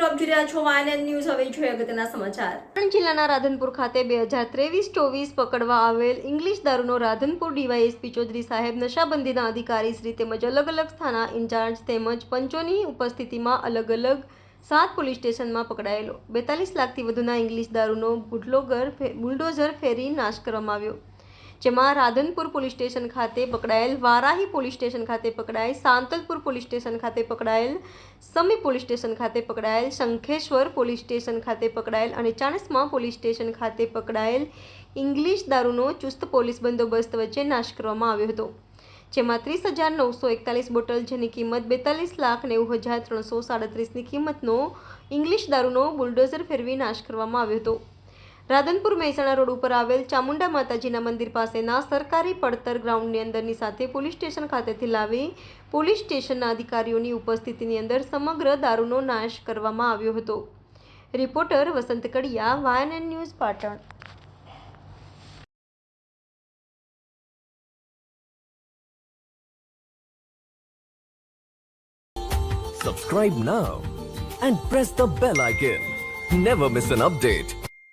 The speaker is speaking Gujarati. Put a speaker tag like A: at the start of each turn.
A: આપ જોઈ રહ્યા છો વાયન ન્યૂઝ હવે જોઈએ અગત્યના સમાચાર. પાટણ જિલ્લાના રાધનપુર ખાતે બે હજાર ત્રેવીસ ચોવીસ પકડવા આવેલ ઇંગ્લિશ દારૂનો રાધનપુર ડીવાયએસપી ચૌધરી સાહેબ નશાબંધીના અધિકારી શ્રી તેમજ અલગ અલગ સ્થાના ઇન્ચાર્જ તેમજ પંચોની ઉપસ્થિતિમાં અલગ અલગ સાત પોલીસ સ્ટેશનમાં પકડાયેલો. બેતાલીસ લાખથી વધુના ઇંગ્લિશ દારૂનો બુટલોગર બુલડોઝર ફેરી નાશ કરવામાં આવ્યો. જેમાં રાધનપુર પોલીસ સ્ટેશન ખાતે પકડાયેલ વારાહી પોલીસ સ્ટેશન ખાતે પકડાયેલ, સાંતલપુર પોલીસ સ્ટેશન ખાતે પકડાયેલ, સમી પોલીસ સ્ટેશન ખાતે પકડાયેલ, શંખેશ્વર પોલીસ સ્ટેશન ખાતે પકડાયેલ અને ચાણસ્મા પોલીસ સ્ટેશન ખાતે પકડાયેલ ઇંગ્લિશ દારૂનો ચુસ્ત પોલીસ બંદોબસ્ત વચ્ચે નાશ કરવામાં આવ્યો હતો. જેમાં ત્રીસ હજાર નવસો એકતાલીસ બોટલ જેની કિંમત બેતાલીસ લાખ નેવું હજાર ત્રણસો સાડત્રીસની કિંમતનો ઇંગ્લિશ દારૂનો બુલડોઝર ફેરવી નાશ કરવામાં આવ્યો હતો. રાધનપુર મહેસાણા રોડ ઉપર આવેલ ચામુંડા માતાજીના મંદિર પાસેના સરકારી પડતર ગ્રાઉન્ડની અંદરની સાથે પોલીસ સ્ટેશન ખાતેથી લાવી પોલીસ સ્ટેશનના અધિકારીઓની ઉપસ્થિતિની અંદર સમગ્ર દારૂનો નાશ કરવામાં આવ્યો હતો reporter Vasant Kadiya વાયન news Patan
B: Subscribe now and press the bell icon. Never miss an update.